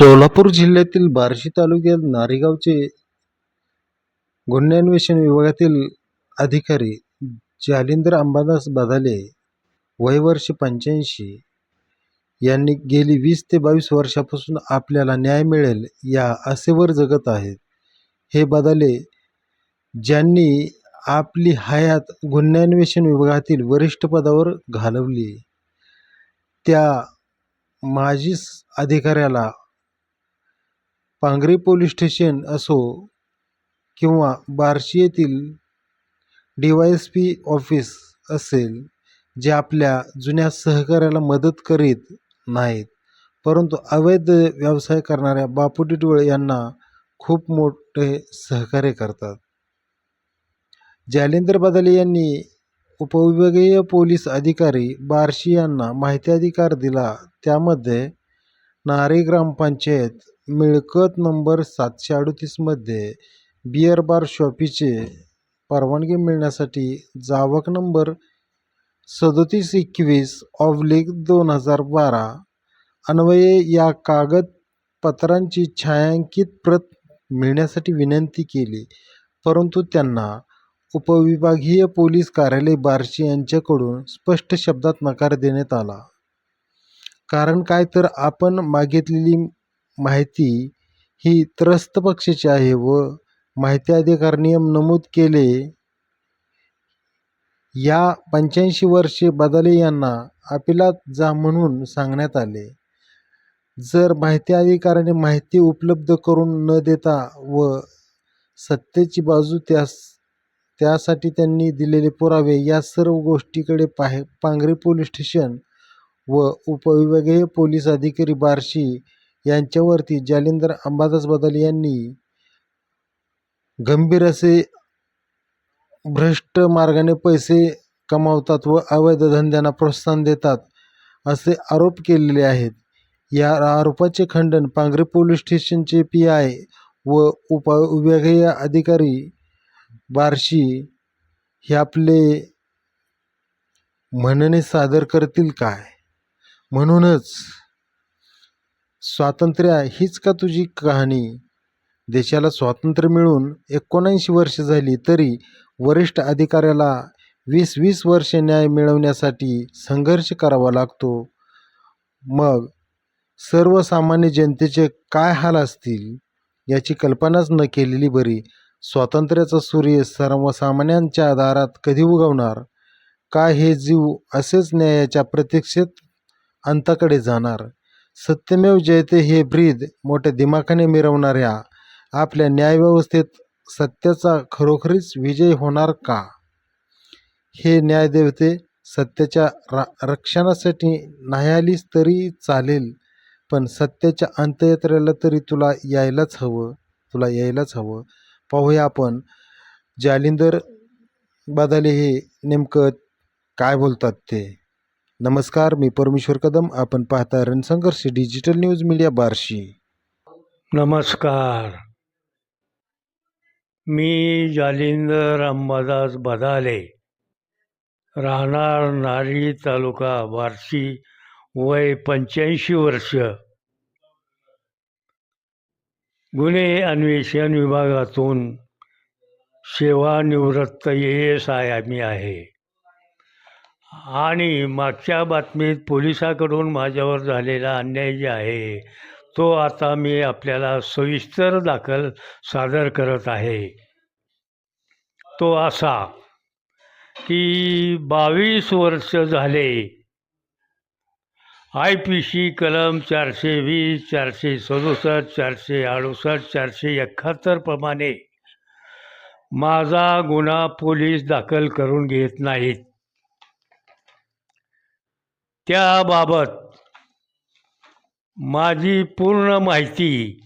सोलापूर जिल्ह्यातील बार्शी तालुक्यात नारेगावचे गुन्हेन्वेषण विभागातील अधिकारी जालिंदर अंबादास बदाले वय वर्ष पंच्याऐंशी यांनी गेली वीस ते बावीस वर्षापासून आपल्याला न्याय मिळेल या आशेवर जगत आहेत. हे बदाले ज्यांनी आपली हयात गुन्हेन्वेषण विभागातील वरिष्ठ पदावर घालवली त्या माजी अधिकाऱ्याला पांगरी पोलीस स्टेशन असो किंवा बार्शी येथील D Y S P office असेल जे आपल्या जुन्या सहकार्याला मदत करीत नाहीत. परंतु अवैध व्यवसाय करणाऱ्या बापू डोळे यांना खूप मोठे सहकार्य करतात. जालिंदर बदाले यांनी उपविभागीय पोलीस अधिकारी बार्शी यांना माहिती अधिकार दिला. त्यामध्ये नारे ग्रामपंचायत मिळकत नंबर सातशे अडतीसमध्ये बिअर बार शॉपीचे परवानगी मिळण्यासाठी जावक नंबर सदोतीस एकवीस ऑब्लिक दोन हजार बारा. अन्वये या कागदपत्रांची छायांकित प्रत मिळण्यासाठी विनंती केली परंतु त्यांना उपविभागीय पोलीस कार्यालय बार्शी यांच्याकडून स्पष्ट शब्दात नकार देण्यात आला. कारण काय तर आपण मागितलेली माहिती ही त्रस्त पक्षाची आहे व माहिती अधिकार नियम नमूद केले. या पंच्याऐंशी वर्षे बदाले यांना अपिलात जा म्हणून सांगण्यात आले. जर माहिती अधिकाराने माहिती उपलब्ध करून न देता व सत्तेची बाजू त्यास त्यासाठी त्यांनी दिलेले पुरावे या सर्व गोष्टीकडे पाहे पांगरी पोलीस स्टेशन व उपविभागीय पोलीस अधिकारी बार्शी यांच्यावरती जालिंदर अंबादास बदल यांनी गंभीर असे भ्रष्ट मार्गाने पैसे कमावतात व अवैध धंद्यांना प्रोत्साहन देतात असे आरोप केलेले आहेत. या आरोपाचे खंडन पांगरी पोलीस स्टेशनचे पी आय व उपविभागीय अधिकारी बार्शी हे आपले म्हणणे सादर करतील काय? म्हणूनच स्वातंत्र्य हीच का तुझी कहाणी? देशाला स्वातंत्र्य मिळून एकोणऐंशी वर्ष झाली तरी वरिष्ठ अधिकाऱ्याला वीस वीस वर्षे न्याय मिळवण्यासाठी संघर्ष करावा लागतो. मग सर्वसामान्य जनतेचे काय हाल असतील याची कल्पनाच न केलेली बरी स्वातंत्र्याचा सूर्य सर्वसामान्यांच्या दारात कधी उगवणार? काय हे जीव असेच न्यायाच्या प्रतीक्षेत अंताकडे जाणार? सत्यमेव जयते हे ब्रीद मोठ्या दिमाखाने मिरवणाऱ्या. आपल्या न्यायव्यवस्थेत सत्याचा खरोखरीच विजय होणार का? हे न्यायदेवते सत्याच्या रा रक्षणासाठी नाही आलीस तरी चालेल पण सत्याच्या अंत्ययात्रेला तरी तुला यायलाच हवं तुला यायलाच हवं. पाहूया आपण जालिंदर बदाले हे नेमकं काय बोलतात ते. नमस्कार मी परमेश्वर कदम. आपण पाहता Ransangharsh digital news media Barshi. नमस्कार. मी जालिंदर अंबादास बदाले. राहणार नारी तालुका बार्शी वय पंच्याऐंशी वर्ष. गुन्हे अन्वेषण विभागातून सेवानिवृत्त एस आय आम्ही आहे. आणि मागच्या बातमीत पोलिसाकडून माझ्यावर झालेला अन्याय जे आहे तो आता मी आपल्याला सविस्तर दाखल सादर करत आहे. तो असा की बावीस वर्ष झाले आय पी सी कलम चारशे वीस चारशे सदुसष्ट चारशे अडुसष्ट चारशे एकाहत्तरप्रमाणे माझा गुन्हा पोलीस दाखल करून घेत नाहीत. त्याबाबत माझी पूर्ण माहिती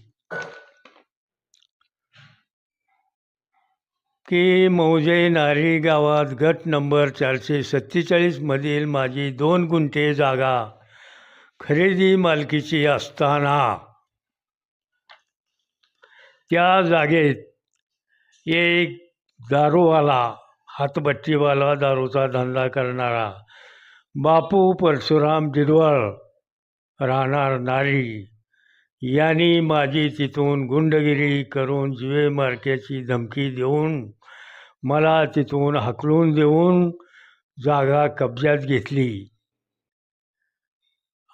की मौजे नारी गावात गट नंबर चारशे सत्तेचाळीसमधील माझी दोन गुंठे जागा खरेदी मालकीची असताना त्या जागेत एक दारूवाला हातबट्टीवाला दारूचा धंदा करणारा बापू परशुराम दिरवळ राहणार नारी यांनी माझी तिथून गुंडगिरी करून जिवे मार्क्याची धमकी देऊन मला तिथून हकलून देऊन जागा कब्जात घेतली.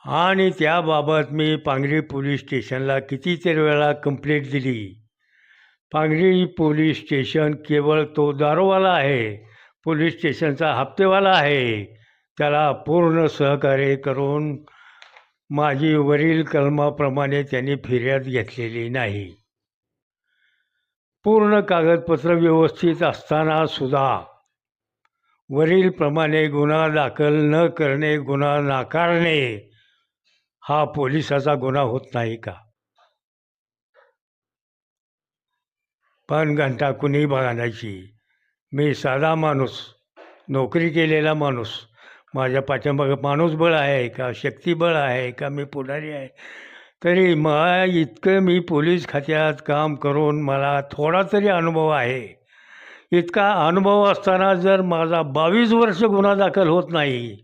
आणि त्याबाबत मी पांगरी पोलीस स्टेशनला कितीतरी वेळा कंप्लेंट दिली. पांगरी पोलीस स्टेशन केवळ तो दारोवाला आहे पोलीस स्टेशनचा हप्तेवाला आहे. त्याला पूर्ण सहकार्य करून माझी वरील कलमाप्रमाणे त्यांनी फिर्याद घेतलेली नाही. पूर्ण कागदपत्र व्यवस्थित असताना सुद्धा वरीलप्रमाणे गुन्हा दाखल न करणे गुन्हा नाकारणे हा पोलिसाचा गुन्हा होत नाही का? पण घंटा कुणी बघायची. मी साधा माणूस नोकरी केलेला माणूस माझ्या पाठ्यामागं माणूसबळ आहे का? शक्तिबळ आहे का? मी पुढारी आहे. तरी मग इतकं मी पोलीस खात्यात काम करून मला थोडा तरी अनुभव आहे. इतका अनुभव असताना जर माझा बावीस वर्ष गुन्हा दाखल होत नाही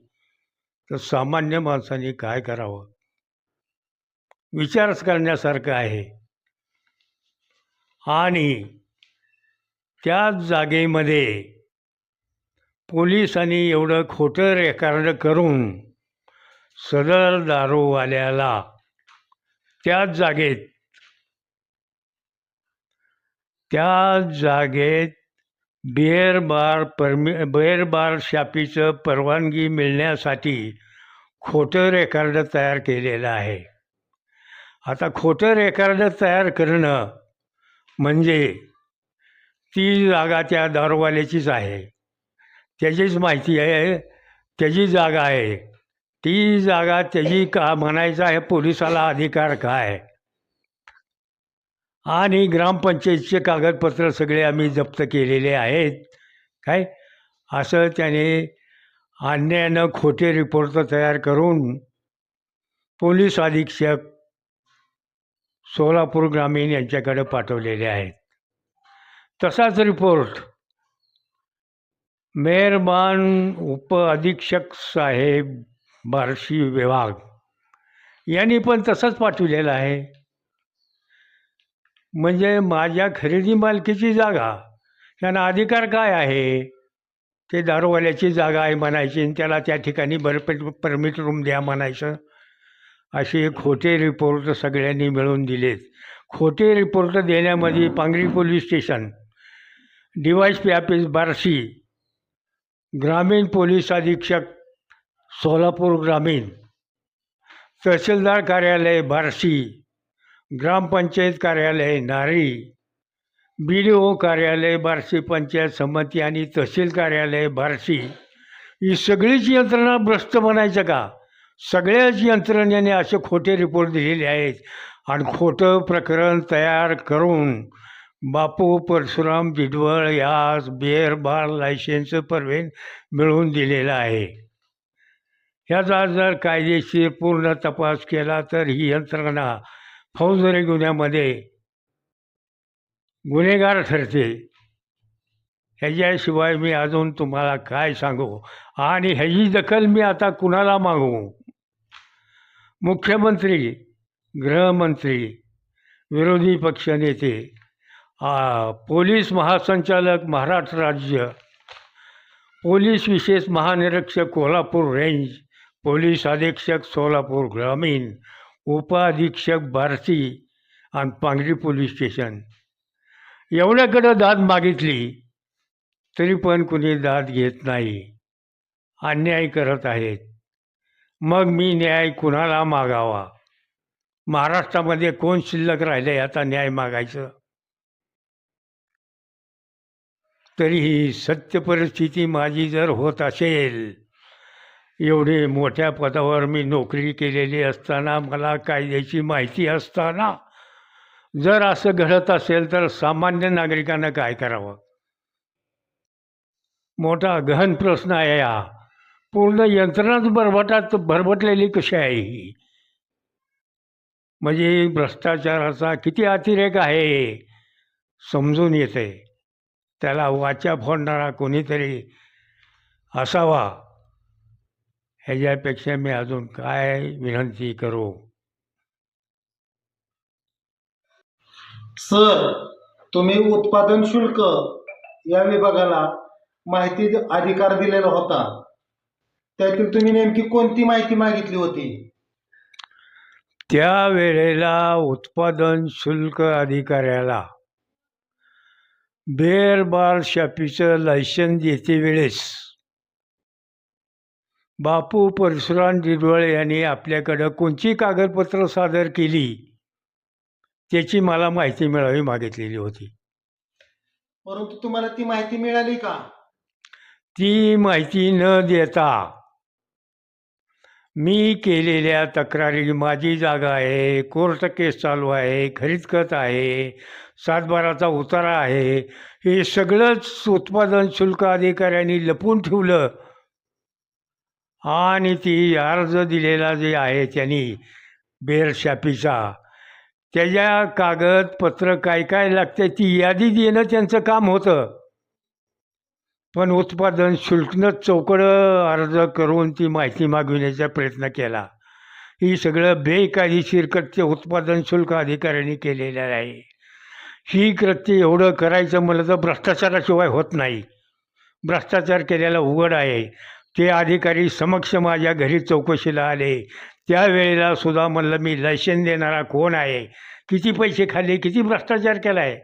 तर सामान्य माणसाने काय करावं? विचारच करण्यासारखं आहे. आणि त्या जागेमध्ये पोलिसांनी एवढं खोटं रेकॉर्ड करून सदर दारूवाल्याला त्याच जागेत त्या जागेत बिअर बार परमि बिअर बार शापीचं परवानगी मिळण्यासाठी खोटं रेकॉर्ड तयार केलेलं आहे. आता खोटं रेकॉर्ड तयार करणं म्हणजे ती जागा त्या दारूवाल्याचीच आहे. त्याचीच माहिती आहे त्याची जागा आहे. ती जागा त्याची का म्हणायचं आहे पोलिसाला अधिकार काय? आणि ग्रामपंचायतचे कागदपत्र सगळे आम्ही जप्त केलेले आहेत. काय? असं त्याने अन्यायानं खोटे रिपोर्ट तयार करून पोलीस अधीक्षक सोलापूर ग्रामीण यांच्याकडे पाठवलेले आहेत. तसाच रिपोर्ट मेहरबान उप अधीक्षक साहेब बार्शी विभाग. यांनी पण तसंच पाठवलेलं आहे. म्हणजे माझ्या खरेदी मालकीची जागा त्यांना अधिकार काय आहे? ते दारूवाल्याची जागा आहे म्हणायची आणि त्याला त्या ठिकाणी बरं परमिट रूम द्या म्हणायचं. असे खोटे रिपोर्ट सगळ्यांनी मिळवून दिलेत. खोटे रिपोर्ट देण्यामध्ये Pangri police station D Y P office Barshi ग्रामीण पोलीस अधीक्षक सोलापूर ग्रामीण तहसीलदार कार्यालय बार्शी ग्रामपंचायत कार्यालय नारी बी डी ओ कार्यालय बार्शी पंचायत समिती आणि तहसील कार्यालय बार्शी. ही सगळीच यंत्रणा भ्रष्ट म्हणायचं का? सगळ्याच यंत्रणेने असे खोटे रिपोर्ट दिलेले आहेत. आणि खोटं प्रकरण तयार करून बापू परशुराम बिडवळ यास बिअर बार लायसेन्स परवेन मिळवून दिलेला आहे. ह्याचा जर कायदेशीर पूर्ण तपास केला तर ही यंत्रणा फौजदारी गुन्ह्यामध्ये गुन्हेगार ठरते. ह्याच्याशिवाय मी अजून तुम्हाला काय सांगू? आणि ह्याची दखल मी आता कुणाला मागू? मुख्यमंत्री गृहमंत्री विरोधी पक्षनेते पोलीस महासंचालक महाराष्ट्र राज्य पोलीस विशेष महानिरीक्षक कोल्हापूर रेंज पोलीस अधीक्षक सोलापूर ग्रामीण उपअधीक्षक भारती आणि पांगरी पोलीस स्टेशन. एवढ्याकडं दाद मागितली तरी पण कुणी दाद घेत नाही. अन्याय करत आहेत. मग मी न्याय कुणाला मागावा? महाराष्ट्रामध्ये कोण शिल्लक राहिले आता न्याय मागायचं. तरीही सत्य परिस्थिती माझी जर होत असेल एवढे मोठ्या पदावर मी नोकरी केलेली असताना मला कायद्याची माहिती असताना जर असं घडत असेल तर सामान्य नागरिकांना काय करावं? मोठा गहन प्रश्न आहे हा. पूर्ण यंत्रणाच भरभटात भरभटलेली कशी आहे ही? म्हणजे भ्रष्टाचाराचा किती अतिरेक आहे समजून येते त्याला वाचा फोडणारा कोणीतरी असावा ह्याच्यापेक्षा मी अजून काय विनंती करू? सर तुम्ही उत्पादन शुल्क या विभागाला माहिती अधिकार दिलेला होता. त्यातील तुम्ही नेमकी कोणती माहिती मागितली होती? त्या वेळेला उत्पादन शुल्क अधिकाऱ्याला बेर बार शापीचं लायसन देते वेळेस. बापू परशुराम दिडवळ यांनी आपल्याकडं कोणती कागदपत्र सादर केली? त्याची मला माहिती मिळावी मागितलेली होती. परंतु तुम्हाला ती माहिती मिळाली का? ती माहिती न देता मी केलेल्या तक्रारी माझी जागा आहे कोर्ट केस चालू आहे खरीद खत आहे सातबाराचा उतारा आहे. हे सगळंच उत्पादन शुल्क अधिकाऱ्यांनी लपून ठेवलं. आणि ती अर्ज दिलेला जे आहे त्यांनी बेरशापीचा. त्याच्या कागदपत्र काय काय लागते ती यादी देणं त्यांचं काम होतं. पण उत्पादन शुल्कनं चौकडं अर्ज करून ती माहिती मागविण्याचा प्रयत्न केला. ही सगळं बेकायदेशीर कृत्य उत्पादन शुल्क अधिकाऱ्यांनी केलेलं आहे. ही कृत्य एवढं करायचं म्हणलं तर भ्रष्टाचाराशिवाय होत नाही. भ्रष्टाचार केलेला उघड आहे. ते अधिकारी समक्ष माझ्या घरी चौकशीला आले. त्यावेळेला सुद्धा म्हणलं मी लायसन देणारा कोण आहे? किती पैसे खाल्ले? किती भ्रष्टाचार केला आहे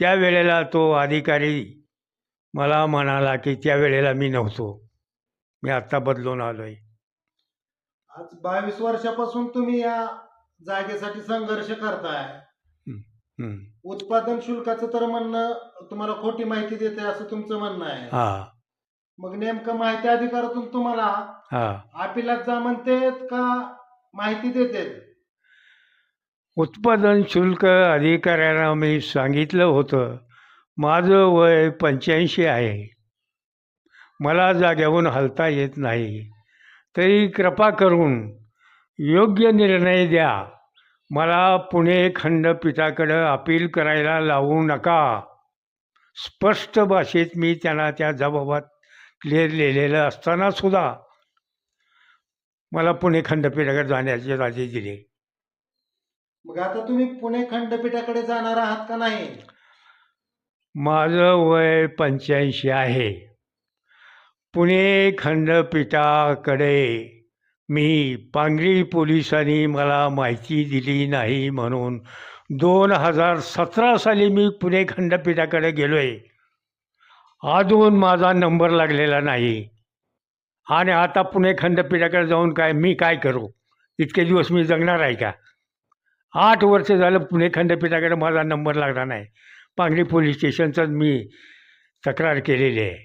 त्यावेळेला तो अधिकारी मला म्हणाला की त्यावेळेला मी नव्हतो. मी आत्ता बदलून आलो आहे आज बावीस वर्षापासून तुम्ही या जागेसाठी संघर्ष करताय. उत्पादन शुल्काचं तर म्हणणं तुम्हाला खोटी माहिती देते असं तुमचं म्हणणं आहे. हां. मग नेमकं माहिती अधिकारातून तुम्हाला हां. अपिलात जा म्हणतेत का माहिती देतेत? उत्पादन शुल्क अधिकाऱ्यांना मी सांगितलं होतं. माझं वय पंच्याऐंशी आहे. मला जाग्याहून हलता येत नाही. तरी कृपा करून योग्य निर्णय द्या. मला पुणे खंडपीठाकडं अपील करायला लावू नका. स्पष्ट भाषेत मी त्यांना त्या जबाबात क्लिअर लिहिलेलं असताना सुद्धा मला पुणे खंडपीठाकडे जाण्याचे राजी दिले. मग आता तुम्ही पुणे खंडपीठाकडे जाणार आहात का नाही? माझं वय पंच्याऐंशी आहे. पुणे खंडपीठाकडे मी पांगरी पोलिसांनी मला माहिती दिली नाही म्हणून दोन हजार सतरा साली मी पुणे खंडपीठाकडे गेलो आहे अजून माझा नंबर लागलेला नाही. आणि आता पुणे खंडपीठाकडे जाऊन काय मी काय करू? इतके दिवस मी जगणार आहे का? आठ वर्ष झालं पुणे खंडपीठाकडे माझा नंबर लागला नाही. पांगरी पोलीस स्टेशनचाच मी तक्रार केलेली आहे.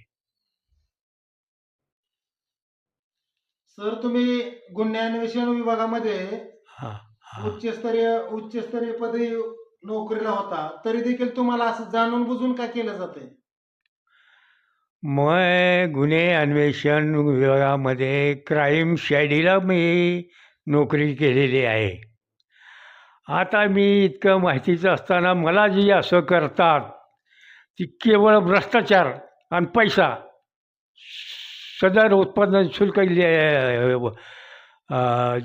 सर तुम्ही गुन्हे अन्वेषण विभागामध्ये हां हां. उच्चस्तरीय उच्चस्तरीय पदी नोकरीला होता. तरी देखील तुम्हाला असं जाणून बुजून का केलं जाते मैं गुन्हे अन्वेषण विभागामध्ये क्राईम शायडीला मी नोकरी केलेली आहे. आता मी इतकं माहितीचं असताना मला जी असं करतात ती केवळ भ्रष्टाचार आणि पैसा. सदर उत्पादन शुल्क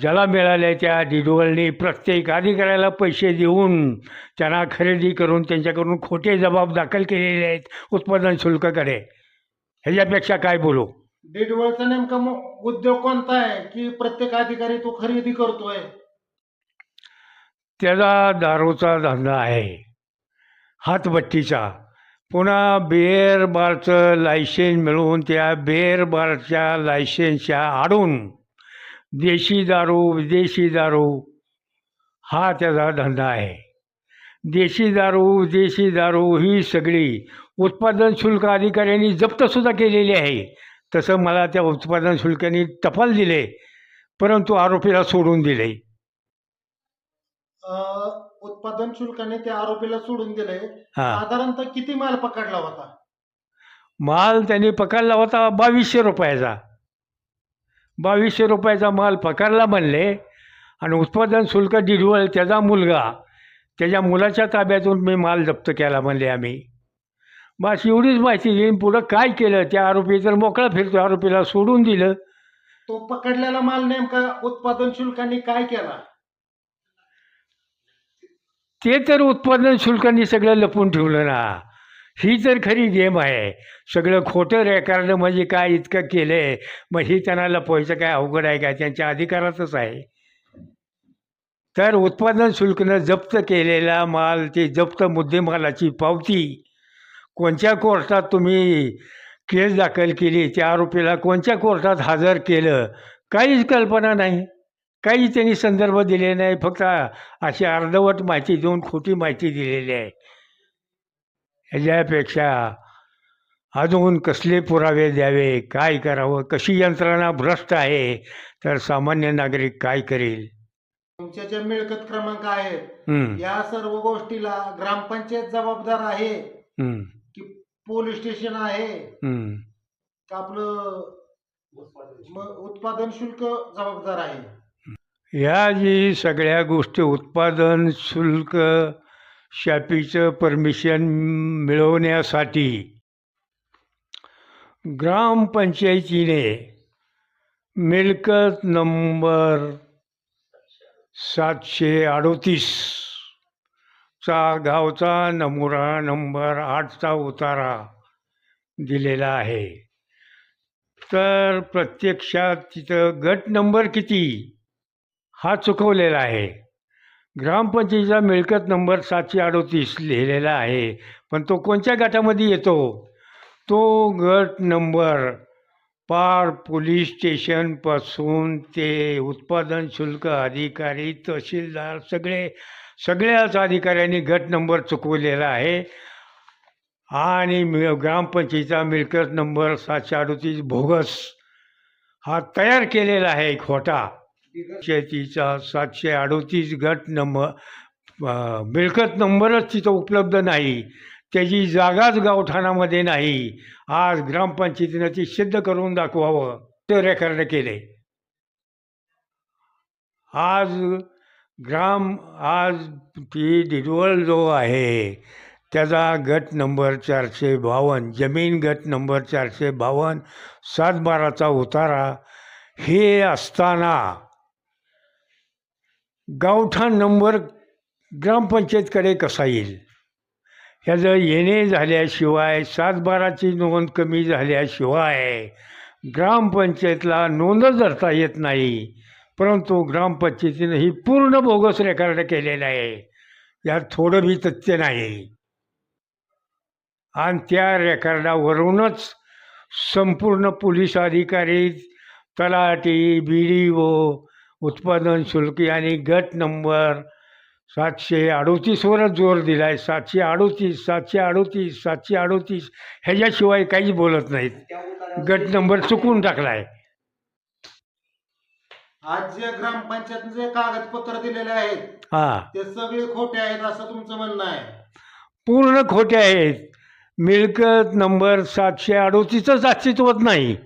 ज्याला मिळाल्या त्या डिडोळनी प्रत्येक अधिकाऱ्याला पैसे देऊन त्यांना खरेदी करून त्यांच्याकडून खोटे जबाब दाखल केलेले आहेत उत्पादन शुल्काकडे. ह्याच्यापेक्षा काय बोलू? डिडवळचा नेमका उद्योग कोणता आहे? की प्रत्येक अधिकारी तो खरेदी करतोय? त्याचा दारूचा धंदा आहे. हातभट्टीचा. पुन्हा बिअर बारचं लायसेन्स मिळवून त्या बिअर बारच्या लायसेन्सच्या आडून देशी दारू विदेशी दारू हा त्याचा धंदा आहे. देशी दारू विदेशी दारू ही सगळी उत्पादन शुल्क अधिकाऱ्यांनी जप्तसुद्धा केलेली आहे. तसं मला त्या उत्पादन शुल्काने टपाल दिले परंतु आरोपीला सोडून दिले. उत्पादन शुल्काने त्या आरोपीला सोडून दिले. हां. साधारणतः किती माल पकडला होता? माल त्यांनी पकडला होता बावीसशे रुपयाचा. बावीसशे रुपयाचा माल पकडला म्हणले आणि उत्पादन शुल्क डिडवळ त्याचा मुलगा त्याच्या मुलाच्या ताब्यातून मी माल जप्त केला म्हणले आम्ही. बस एवढीच माहिती देईन पुढं काय केलं? त्या आरोपी तर मोकळा फिरतो आरोपीला सोडून दिलं. तो पकडलेला माल नेमका उत्पादन शुल्काने काय केला? ते तर उत्पादन शुल्कांनी सगळं लपून ठेवलं ना. ही तर खरी गेम आहे. सगळं खोटं रेकॉर्ड म्हणजे काय इतकं केलं आहे मग ही त्यांना लपवायचं काय अवघड आहे काय त्यांच्या अधिकारातच आहे. तर उत्पादन शुल्कनं जप्त केलेला माल ते जप्त मुद्देमालाची पावती कोणत्या कोर्टात तुम्ही केस दाखल केली? त्या आरोपीला कोणत्या कोर्टात हजर केलं? काहीच कल्पना नाही. काही त्यांनी संदर्भ दिले नाही फक्त अशी अर्धवट माहिती देऊन खोटी माहिती दिलेली आहे. ह्याच्यापेक्षा अजून कसले पुरावे द्यावे काय करावं कशी यंत्रणा भ्रष्ट आहे तर सामान्य नागरिक काय करेल? तुमच्या ज्या मिळकत क्रमांक आहेत या सर्व गोष्टीला ग्रामपंचायत जबाबदार आहे की पोलीस स्टेशन आहे? आपलं उत्पादन शुल्क जबाबदार आहे? ह्या जी सगळ्या गोष्टी उत्पादन शुल्क शापीचं परमिशन मिळवण्यासाठी ग्रामपंचायतीने मिळकत नंबर सातशे अडोतीसचा गावचा नमुना नंबर आठचा उतारा दिलेला आहे. तर प्रत्यक्षात तिथं गट नंबर किती? हा चुकवलेला आहे. ग्रामपंचायतीचा मिळकत नंबर सातशे अडोतीस लिहिलेला आहे पण तो कोणत्या गटामध्ये येतो? तो गट नंबर पार पोलीस स्टेशनपासून ते उत्पादन शुल्क अधिकारी तहसीलदार सगळे सगळ्याच अधिकाऱ्यांनी गट नंबर चुकवलेला आहे. आणि मि ग्रामपंचायतीचा मिळकत नंबर सातशे अडोतीस भोगस हा तयार केलेला आहे खोटा. शेतीचा सातशे अडोतीस गट नंबर मिळकत नंबरच तिथं उपलब्ध नाही. त्याची जागाच गावठाणामध्ये नाही. आज ग्रामपंचायतीनं ती सिद्ध करून दाखवावं ते रेकॉर्ड केले. आज ग्राम आज ती डिडवल जो आहे त्याचा गट नंबर चारशे बावन्न जमीन गट नंबर चारशे बावन्न सातबाराचा उतारा हे असताना गावठाण नंबर ग्रामपंचायतकडे कसा येईल? ह्याचं येणे झाल्याशिवाय सातबाराची नोंद कमी झाल्याशिवाय ग्रामपंचायतला नोंदच धरता येत नाही. परंतु ग्रामपंचायतीनं ही पूर्ण बोगस रेकॉर्ड केलेलं आहे. यात थोडं बी तथ्य नाही. आणि त्या रेकॉर्डावरूनच संपूर्ण पोलीस अधिकारी तलाटी बी डी ओ उत्पादन शुल्क आणि गट नंबर सातशे अडोतीसवरच जोर दिला आहे सातशे अडोतीस सातशे अडोतीस सातशे अडोतीस ह्याच्याशिवाय काहीच बोलत नाहीत. गट नंबर चुकून टाकला आहे आज जे ग्रामपंचायतने जे कागदपत्र दिलेले आहेत हां. ते सगळे खोटे आहेत असं तुमचं म्हणणं आहे? पूर्ण खोटे आहेत. मिळकत नंबर सातशे अडोतीसच अस्तित्वात नाही.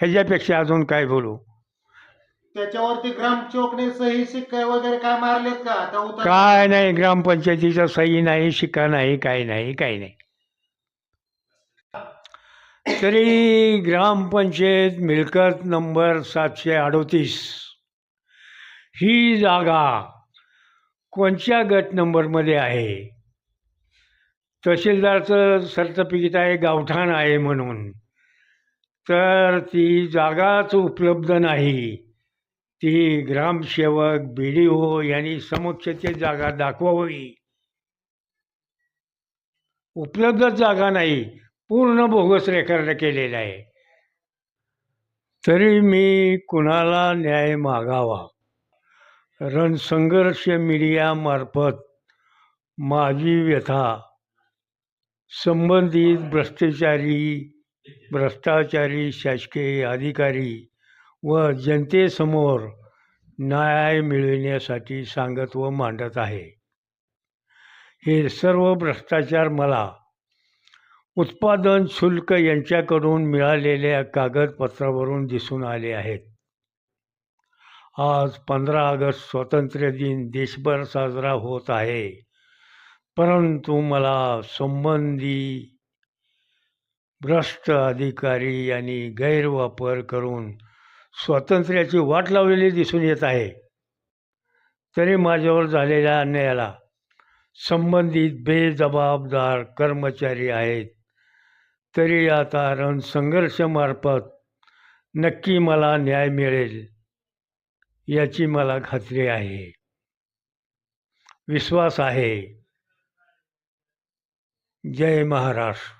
ह्याच्यापेक्षा अजून काय बोलू? त्याच्यावरती ग्रामसेवकने सही शिक्का वगैरे काय मारलेत का? आता उतर काय नाही ग्रामपंचायतीचा सही नाही शिका नाही काय नाही काय नाही. तरी ग्रामपंचायत मिळकत नंबर सातशे अडोतीस. ही जागा कोणत्या गट नंबरमध्ये आहे? तहसीलदारचं सर्टिफिकेट आहे गावठाण आहे म्हणून. तर ती जागाच उपलब्ध नाही. ती ग्रामसेवक बी डी ओ यांनी समक्ष जागा दाखवावी. उपलब्ध जागा नाही पूर्ण बोगस रेकॉर्ड केलेला आहे. तरी मी कुणाला न्याय मागावा? रणसंघर्ष मीडियामार्फत माझी व्यथा संबंधित भ्रष्टाचारी भ्रष्टाचारी शासकीय अधिकारी व जनतेसमोर न्याय मिळविण्यासाठी सांगत व मांडत आहे. हे सर्व भ्रष्टाचार मला उत्पादन शुल्क यांच्याकडून मिळालेल्या कागदपत्रावरून दिसून आले आहेत. आज पंधरा ऑगस्ट स्वातंत्र्य दिन देशभर साजरा होत आहे. परंतु मला संबंधी भ्रष्ट अधिकारी यांनी गैरवापर करून स्वातंत्र्याची वाट लावलेली दिसून येत आहे. तरी माझ्यावर झालेल्या अन्यायाला संबंधित बेजबाबदार कर्मचारी आहेत. तरी आता संघर्षामार्फत नक्की मला न्याय मिळेल याची मला खात्री आहे. विश्वास आहे. जय महाराष्ट्र.